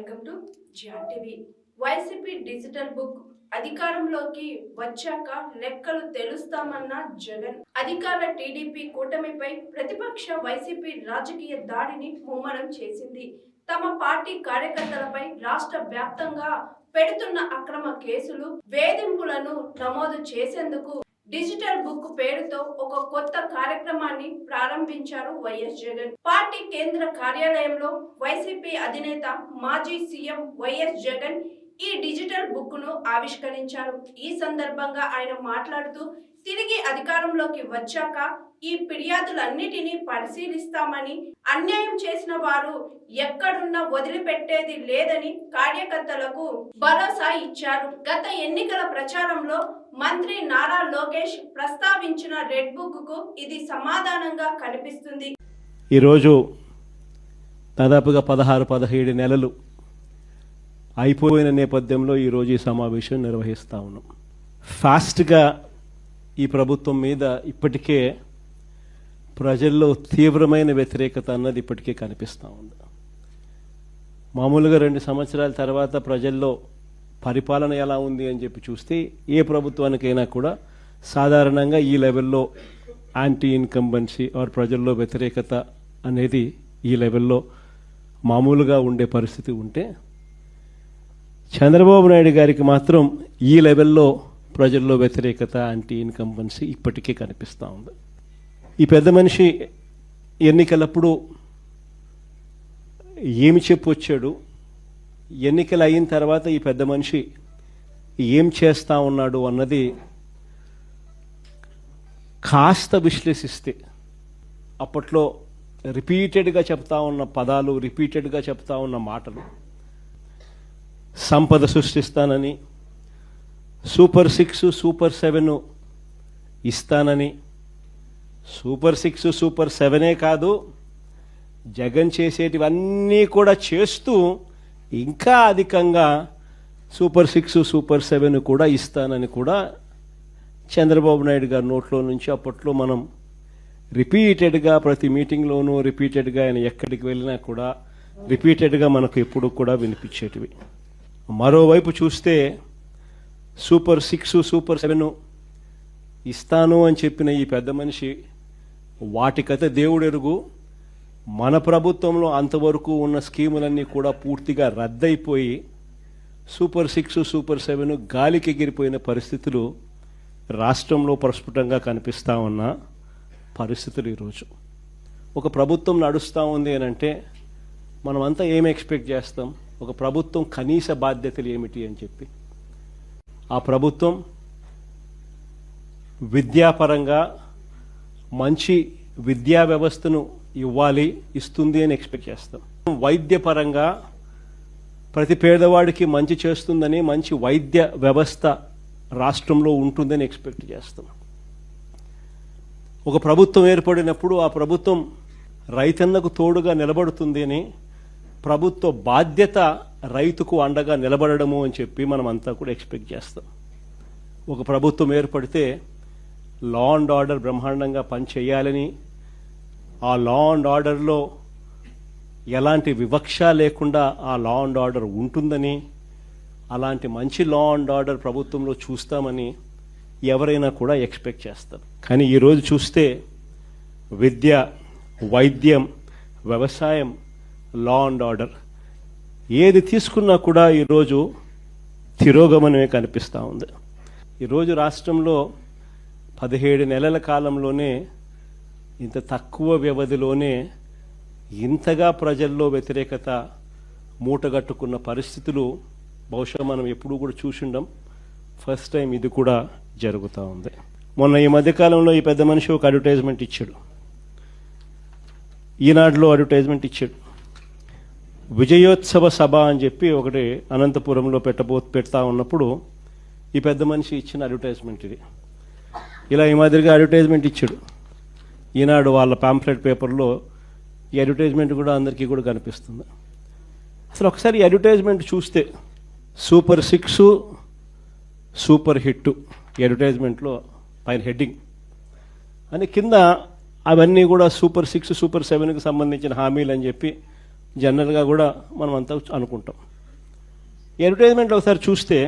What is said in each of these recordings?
Welcome to GR TV. YCP digital book అధికారంలోకి వచ్చాక లెక్కలు తెలుస్తామన్న జగన్. అధికార టీడీపీ కూటమిపై ప్రతిపక్ష వైసీపీ రాజకీయ దాడిని ముమ్మరం చేసింది. తమ పార్టీ కార్యకర్తలపై రాష్ట్ర వ్యాప్తంగా పెడుతున్న అక్రమ కేసులు వేధింపులను నమోదు చేసేందుకు డిజిటల్ బుక్ పేరుతో ఒక కొత్త కార్యక్రమాన్ని ప్రారంభించారు వైఎస్ జగన్. పార్టీ కేంద్ర కార్యాలయంలో వైసీపీ అధినేత మాజీ సీఎం వైఎస్ జగన్ ఈ డిజిటల్ బుక్ను ఆవిష్కరించారు. ఈ సందర్భంగా ఆయన మాట్లాడుతూ తిరిగి అధికారంలోకి వచ్చాక ఈ ఫిర్యాదులన్నిటినీ పరిశీలిస్తామని అన్యాయం చేసిన వారు ఎక్కడున్నా వదిలిపెట్టేది లేదని కార్యకర్తలకు భరోసా ఇచ్చారు. గత ఎన్నికల ప్రచారంలో మంత్రి నారా లోకేష్ ప్రస్తావించిన రెడ్ బుక్కు ఇది సమాధానంగా కనిపిస్తుంది. ఈరోజు దాదాపుగా పదహారు పదిహేడు నెలలు అయిపోయిన నేపథ్యంలో ఈరోజు ఈ సమావేశం నిర్వహిస్తా ఉన్నాం. ఫాస్ట్గా ఈ ప్రభుత్వం మీద ఇప్పటికే ప్రజల్లో తీవ్రమైన వ్యతిరేకత అన్నది ఇప్పటికే కనిపిస్తూ ఉంది. మామూలుగా రెండు సంవత్సరాల తర్వాత ప్రజల్లో పరిపాలన ఎలా ఉంది అని చెప్పి చూస్తే ఏ ప్రభుత్వానికైనా కూడా సాధారణంగా ఈ లెవెల్లో యాంటీ ఇన్కంబెన్సీ ఆర్ ప్రజల్లో వ్యతిరేకత అనేది ఈ లెవెల్లో మామూలుగా ఉండే పరిస్థితి ఉంటే చంద్రబాబు నాయుడు గారికి మాత్రం ఈ లెవెల్లో ప్రజల్లో వ్యతిరేకత యాంటీ ఇన్కంబెన్సీ ఇప్పటికే కనిపిస్తూ ఉంది. ఈ పెద్ద మనిషి ఎన్నికలప్పుడు ఏమి చెప్పొచ్చాడు? ఎన్నికలు అయిన తర్వాత ఈ పెద్ద మనిషి ఏం చేస్తా ఉన్నాడు అన్నది కాస్త విశ్లేషిస్తే అప్పట్లో రిపీటెడ్గా చెప్తా ఉన్న పదాలు రిపీటెడ్గా చెప్తా ఉన్న మాటలు సంపద సృష్టిస్తానని సూపర్ సిక్స్ సూపర్ సెవెన్ ఇస్తానని సూపర్ సిక్స్ సూపర్ సెవెనే కాదు జగన్ చేసేటివన్నీ కూడా చేస్తూ ఇంకా అధికంగా సూపర్ సిక్స్ సూపర్ సెవెన్ కూడా ఇస్తానని కూడా చంద్రబాబు నాయుడు గారి నోట్లో నుంచి అప్పట్లో మనం రిపీటెడ్గా ప్రతి మీటింగ్లోనూ రిపీటెడ్గా ఆయన ఎక్కడికి వెళ్ళినా కూడా రిపీటెడ్గా మనకు ఎప్పుడు కూడా వినిపించేటివి. మరోవైపు చూస్తే సూపర్ సిక్స్ సూపర్ సెవెన్ ఇస్తాను అని చెప్పిన ఈ పెద్ద మనిషి వాటికైతే దేవుడెరుగు. మన ప్రభుత్వంలో అంతవరకు ఉన్న స్కీములన్నీ కూడా పూర్తిగా రద్దయిపోయి సూపర్ సిక్స్ సూపర్ సెవెన్ గాలికి ఎగిరిపోయిన పరిస్థితులు రాష్ట్రంలో ప్రస్ఫుటంగా కనిపిస్తా ఉన్న పరిస్థితులు ఈరోజు. ఒక ప్రభుత్వం నడుస్తూ ఉంది అని అంటే మనమంతా ఏం ఎక్స్పెక్ట్ చేస్తాం? ఒక ప్రభుత్వం కనీస బాధ్యతలు ఏమిటి అని చెప్పి. ఆ ప్రభుత్వం విద్యాపరంగా మంచి విద్యా వ్యవస్థను ఇవ్వాలి ఇస్తుంది అని ఎక్స్పెక్ట్ చేస్తాం. వైద్యపరంగా ప్రతి పేదవాడికి మంచి చేస్తుందని మంచి వైద్య వ్యవస్థ రాష్ట్రంలో ఉంటుందని ఎక్స్పెక్ట్ చేస్తాం. ఒక ప్రభుత్వం ఏర్పడినప్పుడు ఆ ప్రభుత్వం రైతన్నకు తోడుగా నిలబడుతుంది అని ప్రభుత్వ బాధ్యత రైతుకు అండగా నిలబడడము అని చెప్పి మనం అంతా కూడా ఎక్స్పెక్ట్ చేస్తాం. ఒక ప్రభుత్వం ఏర్పడితే లా అండ్ ఆర్డర్ బ్రహ్మాండంగా పనిచేయాలని ఆ లా అండ్ ఆర్డర్లో ఎలాంటి వివక్ష లేకుండా ఆ లా అండ్ ఆర్డర్ ఉంటుందని అలాంటి మంచి లా అండ్ ఆర్డర్ ప్రభుత్వంలో చూస్తామని ఎవరైనా కూడా ఎక్స్పెక్ట్ చేస్తారు. కానీ ఈరోజు చూస్తే విద్య వైద్యం వ్యవసాయం లా అండ్ ఆర్డర్ ఏది తీసుకున్నా కూడా ఈరోజు తిరోగమనమే కనిపిస్తూ ఉంది. ఈరోజు రాష్ట్రంలో పదిహేడు నెలల కాలంలోనే ఇంత తక్కువ వ్యవధిలోనే ఇంతగా ప్రజల్లో వ్యతిరేకత మూటగట్టుకున్న పరిస్థితులు బహుశా మనం ఎప్పుడూ కూడా చూసిండం. ఫస్ట్ టైం ఇది కూడా జరుగుతూ ఉంది. మొన్న ఈ మధ్యకాలంలో ఈ పెద్ద మనిషి ఒక అడ్వర్టైజ్మెంట్ ఇచ్చాడు. ఈనాడులో అడ్వర్టైజ్మెంట్ ఇచ్చాడు. విజయోత్సవ సభ అని చెప్పి ఒకటి అనంతపురంలో పెట్టబో పెడతా ఉన్నప్పుడు ఈ పెద్ద మనిషి ఇచ్చిన అడ్వర్టైజ్మెంట్ ఇది. ఇలా ఈ మాదిరిగా అడ్వర్టైజ్మెంట్ ఇచ్చాడు. ఈనాడు వాళ్ళ పాంప్లెట్ పేపర్లో ఈ అడ్వర్టైజ్మెంట్ కూడా అందరికీ కూడా కనిపిస్తుంది. అసలు ఒకసారి ఈ అడ్వర్టైజ్మెంట్ చూస్తే సూపర్ సిక్స్ సూపర్ హిట్ ఈ అడ్వర్టైజ్మెంట్లో పైన హెడ్డింగ్ అని కింద అవన్నీ కూడా సూపర్ సిక్స్ సూపర్ సెవెన్కి సంబంధించిన హామీలు అని చెప్పి జనరల్గా కూడా మనం అంతా అనుకుంటాం. అడ్వర్టైజ్మెంట్ ఒకసారి చూస్తే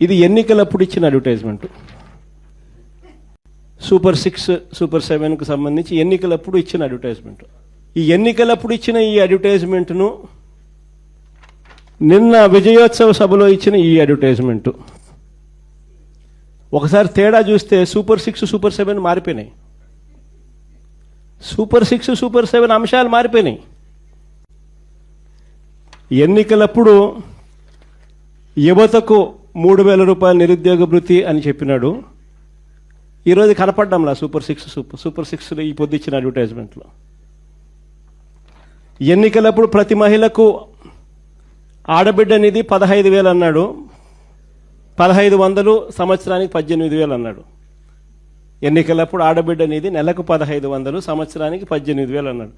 ఇది ఎన్నికలప్పుడు ఇచ్చిన అడ్వర్టైజ్మెంట్ సూపర్ సిక్స్ సూపర్ సెవెన్కు సంబంధించి ఎన్నికలప్పుడు ఇచ్చిన అడ్వర్టైజ్మెంట్ ఈ ఎన్నికలప్పుడు ఇచ్చిన ఈ అడ్వర్టైజ్మెంట్ను నిన్న విజయోత్సవ సభలో ఇచ్చిన ఈ అడ్వర్టైజ్మెంట్ ఒకసారి తేడా చూస్తే సూపర్ సిక్స్ సూపర్ సెవెన్ మారిపోయినాయి. సూపర్ సిక్స్ సూపర్ సెవెన్ అంశాలు మారిపోయినాయి. ఎన్నికలప్పుడు యువతకు మూడు వేల రూపాయల నిరుద్యోగ భృతి అని చెప్పినాడు. ఈరోజు కనపడ్డంలా super six super super six ఈ పొద్దు ఇచ్చిన అడ్వర్టైజ్మెంట్లో ఎన్నికలప్పుడు ప్రతి మహిళకు ఆడబిడ్డ నిధి పదహైదు వేలు అన్నాడు. పదహైదు వందలు సంవత్సరానికి పద్దెనిమిది వేలు అన్నాడు. ఎన్నికలప్పుడు ఆడబిడ్డ నిధి నెలకు పదహైదు వందలు సంవత్సరానికి పద్దెనిమిది వేలు అన్నాడు.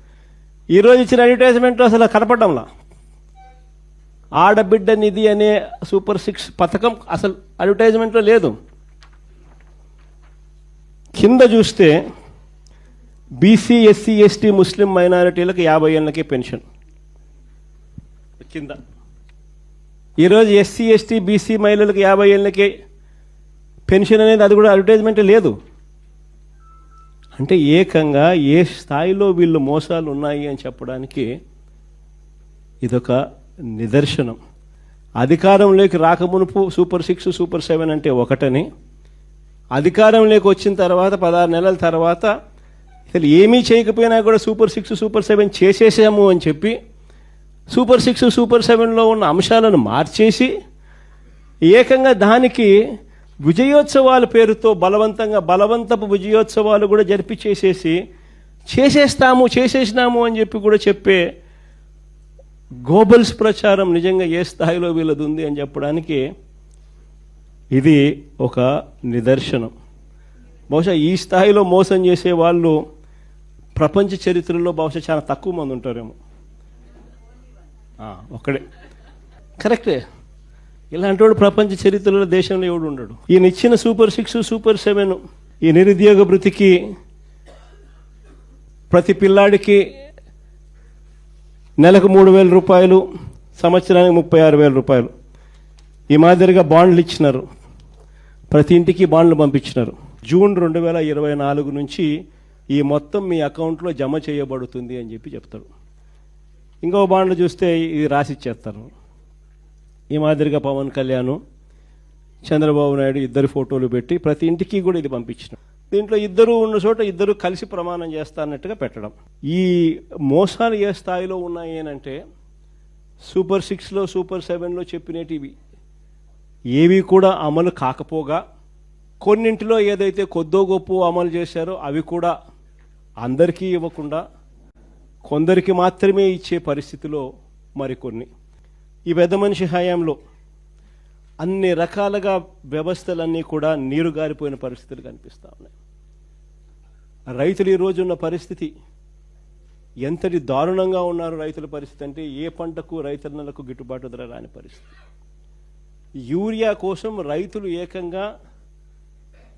ఈరోజు ఇచ్చిన అడ్వర్టైజ్మెంట్ అసలు కనపడంలా ఆడబిడ్డ నిధి అనే సూపర్ సిక్స్ పథకం అసలు అడ్వర్టైజ్మెంట్లో లేదు. కింద చూస్తే బీసీ ఎస్సీ ఎస్టీ ముస్లిం మైనారిటీలకు యాభై ఏళ్ళకే పెన్షన్. కింద. ఈరోజు ఎస్సీ ఎస్టీ బీసీ మహిళలకు యాభై ఏళ్ళకే పెన్షన్ అనేది అది కూడా అడ్వర్టైజ్మెంట్ లేదు. అంటే ఏకంగా ఏ స్థాయిలో వీళ్ళు మోసాలు ఉన్నాయి అని చెప్పడానికి ఇదొక నిదర్శనం. అధికారంలోకి రాకమునుపు సూపర్ సిక్స్ సూపర్ సెవెన్ అంటే ఒకటని అధికారంలోకి వచ్చిన తర్వాత పదహారు నెలల తర్వాత అసలు ఏమీ చేయకపోయినా కూడా సూపర్ సిక్స్ సూపర్ సెవెన్ చేసేసాము అని చెప్పి సూపర్ సిక్స్ సూపర్ సెవెన్లో ఉన్న అంశాలను మార్చేసి ఏకంగా దానికి విజయోత్సవాల పేరుతో బలవంతంగా బలవంతపు విజయోత్సవాలు కూడా జరిపి చేసేసి చేసేస్తాము చేసేసినాము అని చెప్పి కూడా చెప్పే గోబల్స్ ప్రచారం నిజంగా ఏ స్థాయిలో వీళ్ళది ఉంది అని చెప్పడానికి ఇది ఒక నిదర్శనం. బహుశా ఈ స్థాయిలో మోసం చేసే వాళ్ళు ప్రపంచ చరిత్రలో బహుశా చాలా తక్కువ మంది ఉంటారేమో. ఒక్కడే. కరెక్టే. ఇలాంటి వాడు ప్రపంచ చరిత్రలో దేశంలో ఎవడు ఉండడు. ఈయన ఇచ్చిన సూపర్ సిక్స్ సూపర్ సెవెన్ ఈ నిరుద్యోగ వృత్తికి ప్రతి పిల్లాడికి నెలకు మూడు వేల రూపాయలు సంవత్సరానికి ముప్పై ఆరు వేల రూపాయలు. ఈ మాదిరిగా బాండ్లు ఇచ్చినారు. ప్రతి ఇంటికి బాండ్లు పంపించినారు. జూన్ రెండు వేల ఇరవై నాలుగు నుంచి ఈ మొత్తం మీ అకౌంట్లో జమ చేయబడుతుంది అని చెప్పి చెప్తారు. ఇంకో బాండ్లు చూస్తే ఇది రాసిచ్చేస్తారు ఈ మాదిరిగా పవన్ కళ్యాణ్ చంద్రబాబు నాయుడు ఇద్దరు ఫోటోలు పెట్టి ప్రతి ఇంటికి కూడా ఇది పంపించిన దీంట్లో ఇద్దరు ఉన్న చోట ఇద్దరు కలిసి ప్రమాణం చేస్తానట్టుగా పెట్టడం. ఈ మోసాలు ఏ స్థాయిలో ఉన్నాయి అంటే సూపర్ సిక్స్లో సూపర్ సెవెన్లో చెప్పినటివి ఏవి కూడా అమలు కాకపోగా కొన్నింటిలో ఏదైతే కొద్దో గొప్ప అమలు చేశారో అవి కూడా అందరికీ ఇవ్వకుండా కొందరికి మాత్రమే ఇచ్చే పరిస్థితిలో మరికొన్ని. ఈ పెద్ద మనిషి హయాంలో అన్ని రకాలుగా వ్యవస్థలన్నీ కూడా నీరు గారిపోయిన పరిస్థితులు కనిపిస్తూ ఉన్నాయి. రైతులు ఈరోజు ఉన్న పరిస్థితి ఎంతటి దారుణంగా ఉన్నారు రైతుల పరిస్థితి అంటే ఏ పంటకు రైతన్నలకు గిట్టుబాటు ధర రాని పరిస్థితి. యూరియా కోసం రైతులు ఏకంగా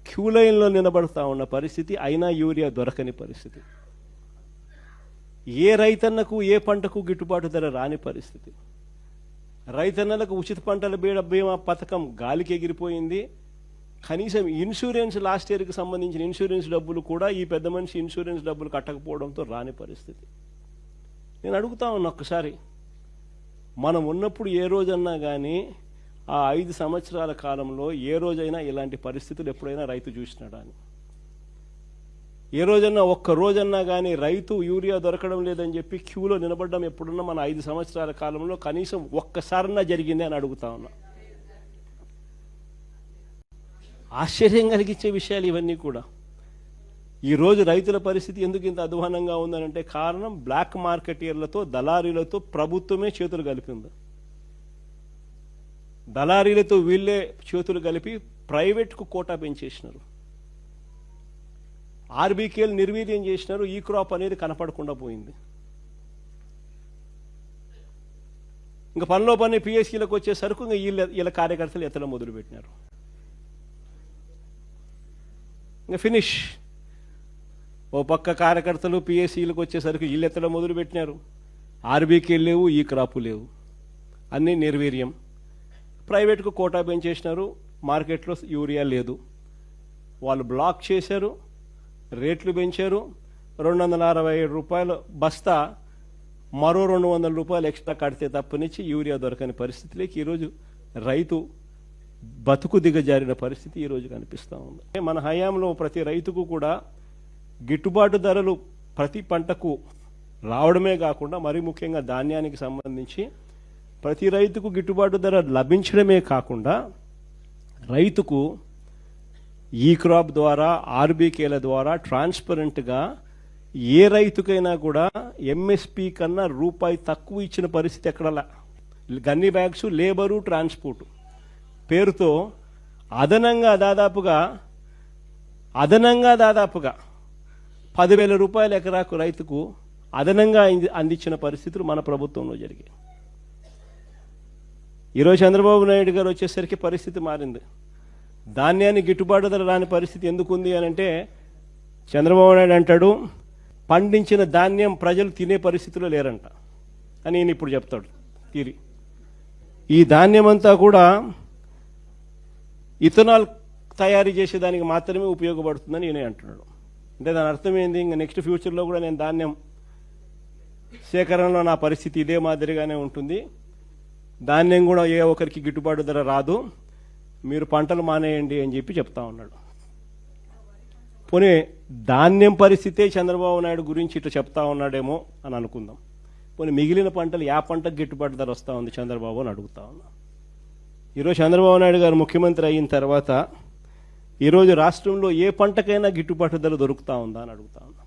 క్యూ లైన్లో నిలబడతా ఉన్న పరిస్థితి అయినా యూరియా దొరకని పరిస్థితి. ఏ రైతన్నకు ఏ పంటకు గిట్టుబాటు ధర రాని పరిస్థితి. రైతన్నలకు ఉచిత పంటల బీడ బీమా పథకం గాలికి ఎగిరిపోయింది. కనీసం ఇన్సూరెన్స్ లాస్ట్ ఇయర్కి సంబంధించిన ఇన్సూరెన్స్ డబ్బులు కూడా ఈ పెద్ద మనిషి ఇన్సూరెన్స్ డబ్బులు కట్టకపోవడంతో రాని పరిస్థితి. నేను అడుగుతా ఉన్నా ఒక్కసారి. మనం ఉన్నప్పుడు ఏ రోజన్నా కానీ ఆ ఐదు సంవత్సరాల కాలంలో ఏ రోజైనా ఇలాంటి పరిస్థితులు ఎప్పుడైనా రైతు చూసినాడా అని. ఏ రోజన్నా ఒక్క రోజన్నా కానీ రైతు యూరియా దొరకడం లేదని చెప్పి క్యూలో నిలబడడం ఎప్పుడున్నా మన ఐదు సంవత్సరాల కాలంలో కనీసం ఒక్కసారన్నా జరిగింది అని అడుగుతా ఉన్నా. ఆశ్చర్యం కలిగించే విషయాలు ఇవన్నీ కూడా. ఈరోజు రైతుల పరిస్థితి ఎందుకు ఇంత అధ్వానంగా ఉందనంటే కారణం బ్లాక్ మార్కెటీర్లతో దళారీలతో ప్రభుత్వమే చేతులు కలిపింది. దళారీలతో వీళ్ళే చేతులు కలిపి ప్రైవేట్కు కోటా పెంచేసినారు. ఆర్బీకేలు నిర్వీర్యం చేసినారు. ఈ క్రాప్ అనేది కనపడకుండా పోయింది. ఇంకా పనిలో పని పిఎస్సీలకు వచ్చేసరికి ఇంకా వీళ్ళ వీళ్ళ కార్యకర్తలు ఎత్తడం మొదలుపెట్టినారు. ఇంకా ఫినిష్. ఓ పక్క కార్యకర్తలు పిఎస్సీలకు వచ్చేసరికి వీళ్ళు ఎత్తడం మొదలుపెట్టినారు. ఆర్బీకేలు లేవు ఈ క్రాపు లేవు. అన్నీ నిర్వీర్యం. ప్రైవేట్కు కోటా పెంచేసినారు మార్కెట్లో యూరియా లేదు. వాళ్ళు బ్లాక్ చేశారు రేట్లు పెంచారు. రెండు వందల అరవై ఏడు రూపాయలు బస్తా మరో రెండు వందల రూపాయలు ఎక్స్ట్రా కడితే తప్పనిచ్చి యూరియా దొరకని పరిస్థితిలోకి ఈరోజు రైతు బతుకు దిగజారిన పరిస్థితి ఈరోజు కనిపిస్తూ ఉంది. మన హయాంలో ప్రతి రైతుకు కూడా గిట్టుబాటు ధరలు ప్రతి పంటకు రావడమే కాకుండా మరి ముఖ్యంగా ధాన్యానికి సంబంధించి ప్రతి రైతుకు గిట్టుబాటు ధర లభించడమే కాకుండా రైతుకు ఈ క్రాప్ ద్వారా ఆర్బీకేల ద్వారా ట్రాన్స్పరెంట్గా ఏ రైతుకైనా కూడా ఎంఎస్పి కన్నా రూపాయి తక్కువ ఇచ్చిన పరిస్థితి ఎక్కడలా గన్ని బ్యాగ్స్ లేబరు ట్రాన్స్పోర్టు. పేరుతో అదనంగా దాదాపుగా అదనంగా దాదాపుగా పదివేల రూపాయల ఎకరాకు రైతుకు అదనంగా అంది- అందించిన పరిస్థితులు మన ప్రభుత్వంలో జరిగాయి. ఈరోజు చంద్రబాబు నాయుడు గారు వచ్చేసరికి పరిస్థితి మారింది. ధాన్యాన్ని గిట్టుబాటు ధర రాని పరిస్థితి ఎందుకుంది అని అంటే చంద్రబాబు నాయుడు అంటాడు పండించిన ధాన్యం ప్రజలు తినే పరిస్థితిలో లేరంట. అని నేను ఇప్పుడు చెప్తాడు. తీరి. ఈ ధాన్యం అంతా కూడా ఇథనాల్ తయారు చేసేదానికి మాత్రమే ఉపయోగపడుతుందని నేనే అంటున్నాడు. అంటే దాని అర్థం ఏంది? ఇంకా నెక్స్ట్ ఫ్యూచర్లో కూడా నేను ధాన్యం సేకరణలో నా పరిస్థితి ఇదే మాదిరిగానే ఉంటుంది. ధాన్యం కూడా ఏ ఒక్కరికి గిట్టుబాటు ధర రాదు. మీరు పంటలు మానేయండి అని చెప్పి చెప్తా ఉన్నాడు. పోనీ ధాన్యం పరిస్థితే చంద్రబాబు నాయుడు గురించి ఇట్లా చెప్తా ఉన్నాడేమో అని అనుకుందాం. పోనీ మిగిలిన పంటలు యా పంటకు గిట్టుబాటు ధర వస్తూ ఉంది చంద్రబాబు అని అడుగుతా ఉన్నా. ఈరోజు చంద్రబాబు నాయుడు గారు ముఖ్యమంత్రి అయిన తర్వాత ఈరోజు రాష్ట్రంలో ఏ పంటకైనా గిట్టుబాటు ధర దొరుకుతా ఉందా అని అడుగుతా ఉన్నా.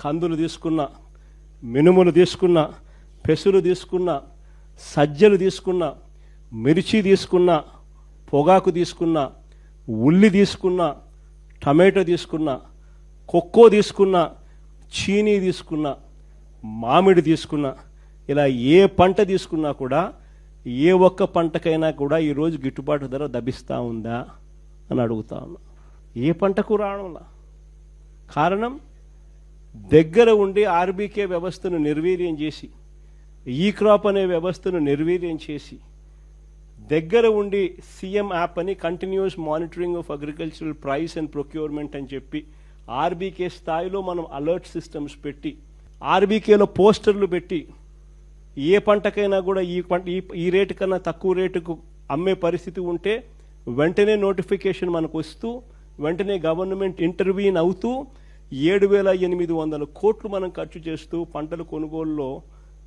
కందులు తీసుకున్న మినుములు తీసుకున్న పెసులు తీసుకున్న సజ్జలు తీసుకున్న మిర్చి తీసుకున్న పొగాకు తీసుకున్న ఉల్లి తీసుకున్న టమాటో తీసుకున్న కొక్కో తీసుకున్న చీనీ తీసుకున్న మామిడి తీసుకున్న ఇలా ఏ పంట తీసుకున్నా కూడా ఏ ఒక్క పంటకైనా కూడా ఈరోజు గిట్టుబాటు ధర దభిస్తూ ఉందా అని అడుగుతా ఉన్నా. ఏ పంటకు రావడంలా కారణం దగ్గర ఉండి ఆర్బీకే వ్యవస్థను నిర్వీర్యం చేసి ఈ క్రాప్ అనే వ్యవస్థను నిర్వీర్యం చేసి దగ్గర ఉండి సీఎం యాప్ అని continuous monitoring of agricultural price and procurement అని చెప్పి ఆర్బీకే స్థాయిలో మనం అలర్ట్ సిస్టమ్స్ పెట్టి ఆర్బీకేలో పోస్టర్లు పెట్టి ఏ పంటకైనా కూడా ఈ పంట ఈ ఈ రేటు కన్నా తక్కువ రేటుకు అమ్మే పరిస్థితి ఉంటే వెంటనే నోటిఫికేషన్ మనకు వస్తూ వెంటనే గవర్నమెంట్ ఇంటర్వ్యూన్ అవుతూ ఏడు వేల ఎనిమిది వందల కోట్లు మనం ఖర్చు చేస్తూ పంటల కొనుగోలులో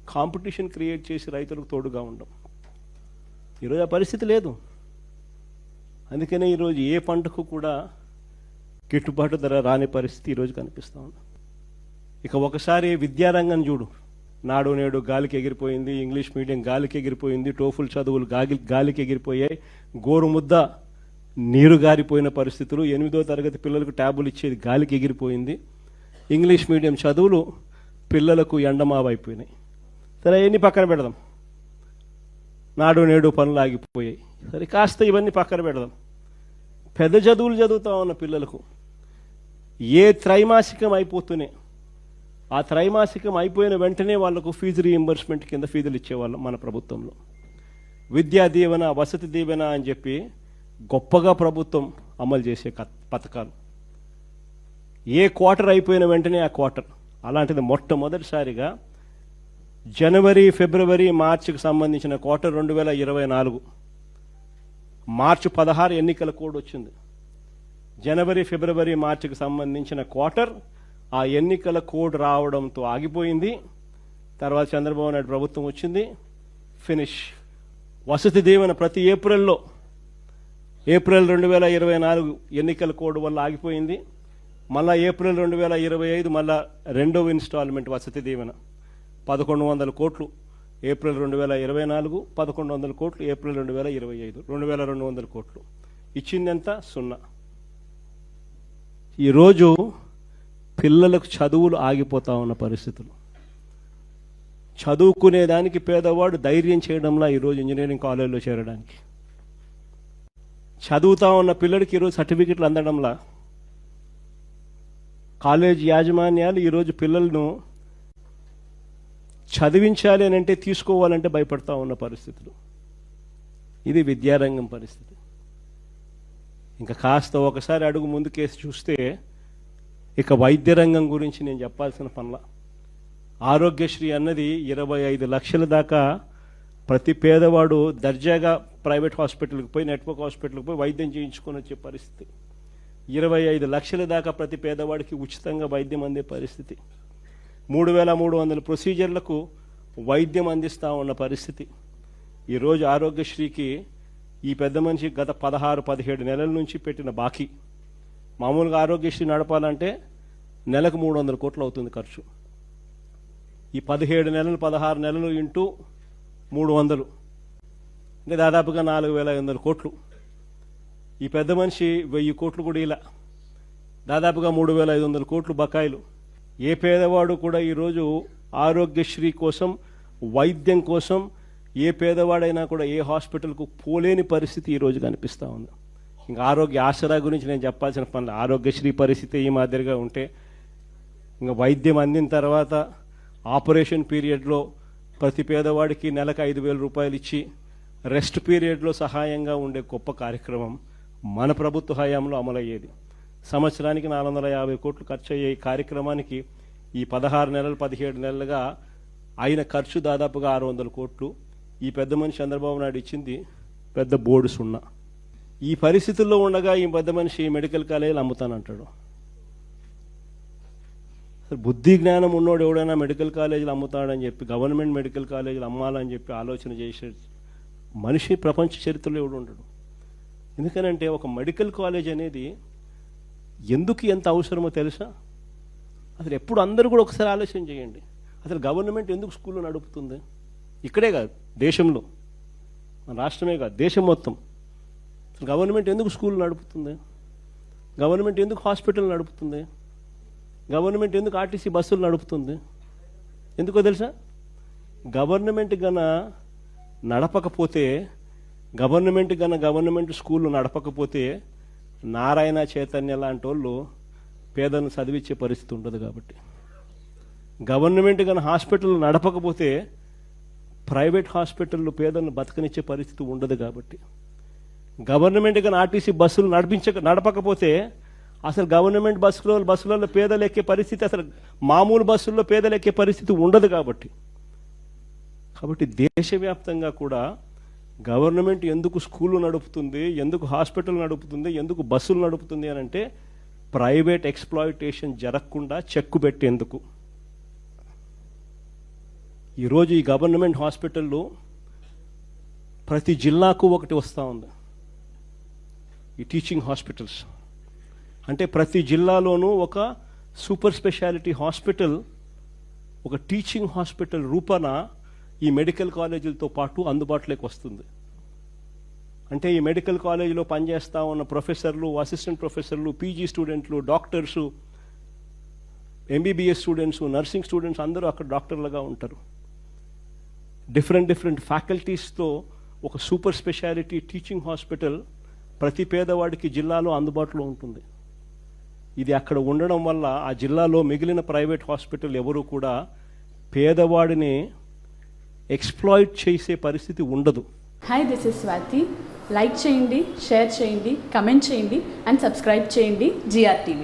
కాంపిటీషన్ క్రియేట్ చేసి రైతులకు తోడుగా ఉండం. ఈరోజు ఆ పరిస్థితి లేదు. అందుకనే ఈరోజు ఏ పంటకు కూడా గిట్టుబాటు ధర రాని పరిస్థితి ఈరోజు కనిపిస్తూ ఉంది. ఇక ఒకసారి విద్యారంగం చూడు. నాడు నేడు గాలికి ఎగిరిపోయింది ఇంగ్లీష్ మీడియం గాలికి ఎగిరిపోయింది టోఫుల్ చదువులు గాలి గాలికి ఎగిరిపోయాయి గోరుముద్ద నీరు గారిపోయిన పరిస్థితులు ఎనిమిదో తరగతి పిల్లలకు ట్యాబులు ఇచ్చేది గాలికి ఎగిరిపోయింది ఇంగ్లీష్ మీడియం చదువులు పిల్లలకు ఎండమావైపోయినాయి. సరే ఎన్ని పక్కన పెడదాం. నాడు నేడు పనులు ఆగిపోయాయి. సరే కాస్త ఇవన్నీ పక్కన పెడదాం. పెద్ద చదువులు చదువుతా ఉన్న పిల్లలకు. ఏ త్రైమాసికం అయిపోతూనే ఆ త్రైమాసికం అయిపోయిన వెంటనే వాళ్ళకు ఫీజు రీఎంబర్స్మెంట్ కింద ఫీజులు ఇచ్చేవాళ్ళం మన ప్రభుత్వంలో. విద్యా దీవెన వసతి దీవెన అని చెప్పి గొప్పగా ప్రభుత్వం అమలు చేసే పథకాలు. ఏ క్వార్టర్ అయిపోయిన వెంటనే ఆ క్వార్టర్. అలాంటిది మొట్టమొదటిసారిగా జనవరి ఫిబ్రవరి మార్చికి సంబంధించిన క్వార్టర్ రెండు వేల ఇరవై నాలుగు. మార్చి పదహారు ఎన్నికల కోడ్ వచ్చింది. జనవరి ఫిబ్రవరి మార్చికి సంబంధించిన క్వార్టర్ ఆ ఎన్నికల కోడ్ రావడంతో ఆగిపోయింది. తర్వాత చంద్రబాబు నాయుడు ప్రభుత్వం వచ్చింది. ఫినిష్. వసతి దీవెన ప్రతి ఏప్రిల్లో ఏప్రిల్ రెండు వేల ఇరవై నాలుగు ఎన్నికల కోడ్ వల్ల ఆగిపోయింది. మళ్ళా ఏప్రిల్ రెండు వేల ఇరవై ఐదు మళ్ళా రెండవ ఇన్స్టాల్మెంట్ వసతి దీవెన. పదకొండు వందల కోట్లు ఏప్రిల్ రెండు వేల ఇరవై నాలుగు పదకొండు వందల కోట్లు ఏప్రిల్ రెండు వేల ఇరవై ఐదు రెండు వేల రెండు వందల కోట్లు. ఇచ్చిందెంత? సున్నా. ఈరోజు పిల్లలకు చదువులు ఆగిపోతా ఉన్న పరిస్థితులు. చదువుకునేదానికి పేదవాడు ధైర్యం చేయడంలా ఈరోజు ఇంజనీరింగ్ కాలేజీలో చేరడానికి. చదువుతా ఉన్న పిల్లడికి ఈరోజు సర్టిఫికెట్లు అందడంలా. కాలేజ్ యాజమాన్యాలు ఈరోజు పిల్లలను చదివించాలి అని అంటే తీసుకోవాలంటే భయపడతా ఉన్న పరిస్థితులు. ఇది విద్యారంగం పరిస్థితి. ఇంకా కాస్త ఒకసారి అడుగు ముందుకేసి చూస్తే ఇక వైద్య రంగం గురించి నేను చెప్పాల్సిన పనుల. ఆరోగ్యశ్రీ అన్నది ఇరవై ఐదు లక్షల దాకా ప్రతి పేదవాడు దర్జాగా ప్రైవేట్ హాస్పిటల్కి పోయి నెట్వర్క్ హాస్పిటల్కి పోయి వైద్యం చేయించుకొని వచ్చే పరిస్థితి. ఇరవై ఐదు లక్షల దాకా ప్రతి పేదవాడికి ఉచితంగా వైద్యం అందే పరిస్థితి. మూడు వేల మూడు వందల ప్రొసీజర్లకు వైద్యం అందిస్తూ ఉన్న పరిస్థితి. ఈరోజు ఆరోగ్యశ్రీకి ఈ పెద్ద మనిషి గత పదహారు పదిహేడు నెలల నుంచి పెట్టిన బాకీ. మామూలుగా ఆరోగ్యశ్రీ నడపాలంటే నెలకు మూడు వందల కోట్లు అవుతుంది ఖర్చు. ఈ పదిహేడు నెలలు పదహారు నెలలు ఇంటూ మూడు వందలు. అంటే దాదాపుగా నాలుగు వేల ఐదు వందల కోట్లు. ఈ పెద్ద మనిషి వెయ్యి కోట్లు కూడా ఇలా. దాదాపుగా మూడు వేల ఐదు వందల కోట్లు బకాయిలు. ఏ పేదవాడు కూడా ఈరోజు ఆరోగ్యశ్రీ కోసం వైద్యం కోసం ఏ పేదవాడైనా కూడా ఏ హాస్పిటల్కు పోలేని పరిస్థితి ఈరోజు కనిపిస్తూ ఉంది. ఇంకా ఆరోగ్య ఆసరా గురించి నేను చెప్పాల్సిన పనులు ఆరోగ్యశ్రీ పరిస్థితి ఈ మాదిరిగా ఉంటే ఇంకా వైద్యం అందిన తర్వాత ఆపరేషన్ పీరియడ్లో ప్రతి పేదవాడికి నెలకు ఐదు వేల రూపాయలు ఇచ్చి రెస్ట్ పీరియడ్లో సహాయంగా ఉండే గొప్ప కార్యక్రమం మన ప్రభుత్వ హయాంలో అమలయ్యేది. సంవత్సరానికి నాలుగు వందల యాభై కోట్లు ఖర్చు అయ్యే ఈ కార్యక్రమానికి ఈ పదహారు నెలలు పదిహేడు నెలలుగా అయిన ఖర్చు దాదాపుగా ఆరు వందల కోట్లు. ఈ పెద్ద మనిషి చంద్రబాబు నాయుడు ఇచ్చింది పెద్ద బోర్డు సున్నా. ఈ పరిస్థితుల్లో ఉండగా ఈ పెద్ద మనిషి మెడికల్ కాలేజీలు అమ్ముతానంటాడు. బుద్ధి జ్ఞానం ఉన్నోడు ఎవడైనా మెడికల్ కాలేజీలు అమ్ముతాడని చెప్పి గవర్నమెంట్ మెడికల్ కాలేజీలు అమ్మాలని చెప్పి ఆలోచన చేసే మనిషి ప్రపంచ చరిత్రలో ఎవడు ఉండడు. ఎందుకనంటే ఒక మెడికల్ కాలేజ్ అనేది ఎందుకు ఎంత అవసరమో తెలుసా? అసలు ఎప్పుడు అందరూ కూడా ఒకసారి ఆలోచన చేయండి. అసలు గవర్నమెంట్ ఎందుకు స్కూల్లో నడుపుతుంది? ఇక్కడే కాదు దేశంలో. మన రాష్ట్రమే కాదు దేశం మొత్తం. అసలు గవర్నమెంట్ ఎందుకు స్కూల్ నడుపుతుంది? గవర్నమెంట్ ఎందుకు హాస్పిటల్ నడుపుతుంది? గవర్నమెంట్ ఎందుకు ఆర్టీసీ బస్సులు నడుపుతుంది? ఎందుకో తెలుసా? గవర్నమెంట్ గన నడపకపోతే గవర్నమెంట్ గన గవర్నమెంట్ స్కూళ్ళు నడపకపోతే నారాయణ చైతన్య లాంటి వాళ్ళు పేదలను చదివించే పరిస్థితి ఉండదు కాబట్టి. గవర్నమెంట్ కానీ హాస్పిటల్ నడపకపోతే ప్రైవేట్ హాస్పిటల్లో పేదలను బతకనిచ్చే పరిస్థితి ఉండదు కాబట్టి. గవర్నమెంట్ కానీ ఆర్టీసీ బస్సులు నడిపించక నడపకపోతే అసలు గవర్నమెంట్ బస్సులో బస్సులలో పేదలు ఎక్కే పరిస్థితి అసలు మామూలు బస్సుల్లో పేదలు ఎక్కే పరిస్థితి ఉండదు కాబట్టి. కాబట్టి దేశవ్యాప్తంగా కూడా గవర్నమెంట్ ఎందుకు స్కూళ్ళు నడుపుతుంది ఎందుకు హాస్పిటల్ నడుపుతుంది ఎందుకు బస్సులు నడుపుతుంది అని అంటే ప్రైవేట్ ఎక్స్ప్లాయిటేషన్ జరగకుండా చెక్కు పెట్టేందుకు. ఈరోజు ఈ గవర్నమెంట్ హాస్పిటల్లో ప్రతి జిల్లాకు ఒకటి వస్తూ ఉంది. ఈ టీచింగ్ హాస్పిటల్స్. అంటే ప్రతి జిల్లాలోనూ ఒక సూపర్ స్పెషాలిటీ హాస్పిటల్ ఒక టీచింగ్ హాస్పిటల్ రూపాన ఈ మెడికల్ కాలేజీలతో పాటు అందుబాటులోకి వస్తుంది. అంటే ఈ మెడికల్ కాలేజీలో పనిచేస్తూ ఉన్న ప్రొఫెసర్లు అసిస్టెంట్ ప్రొఫెసర్లు పీజీ స్టూడెంట్లు doctors MBBS students nursing students అందరూ అక్కడ డాక్టర్లుగా ఉంటారు. డిఫరెంట్ డిఫరెంట్ ఫ్యాకల్టీస్తో ఒక సూపర్ స్పెషాలిటీ టీచింగ్ హాస్పిటల్ ప్రతి పేదవాడికి జిల్లాలో అందుబాటులో ఉంటుంది. ఇది అక్కడ ఉండడం వల్ల ఆ జిల్లాలో మిగిలిన ప్రైవేట్ హాస్పిటల్ ఎవరు కూడా పేదవాడిని ఎక్స్ప్లాయిట్ చేసే పరిస్థితి ఉండదు. Hi this is Swathi like చేయండి షేర్ చేయండి కమెంట్ చేయండి అండ్ సబ్స్క్రైబ్ చేయండి జిఆర్టీవీ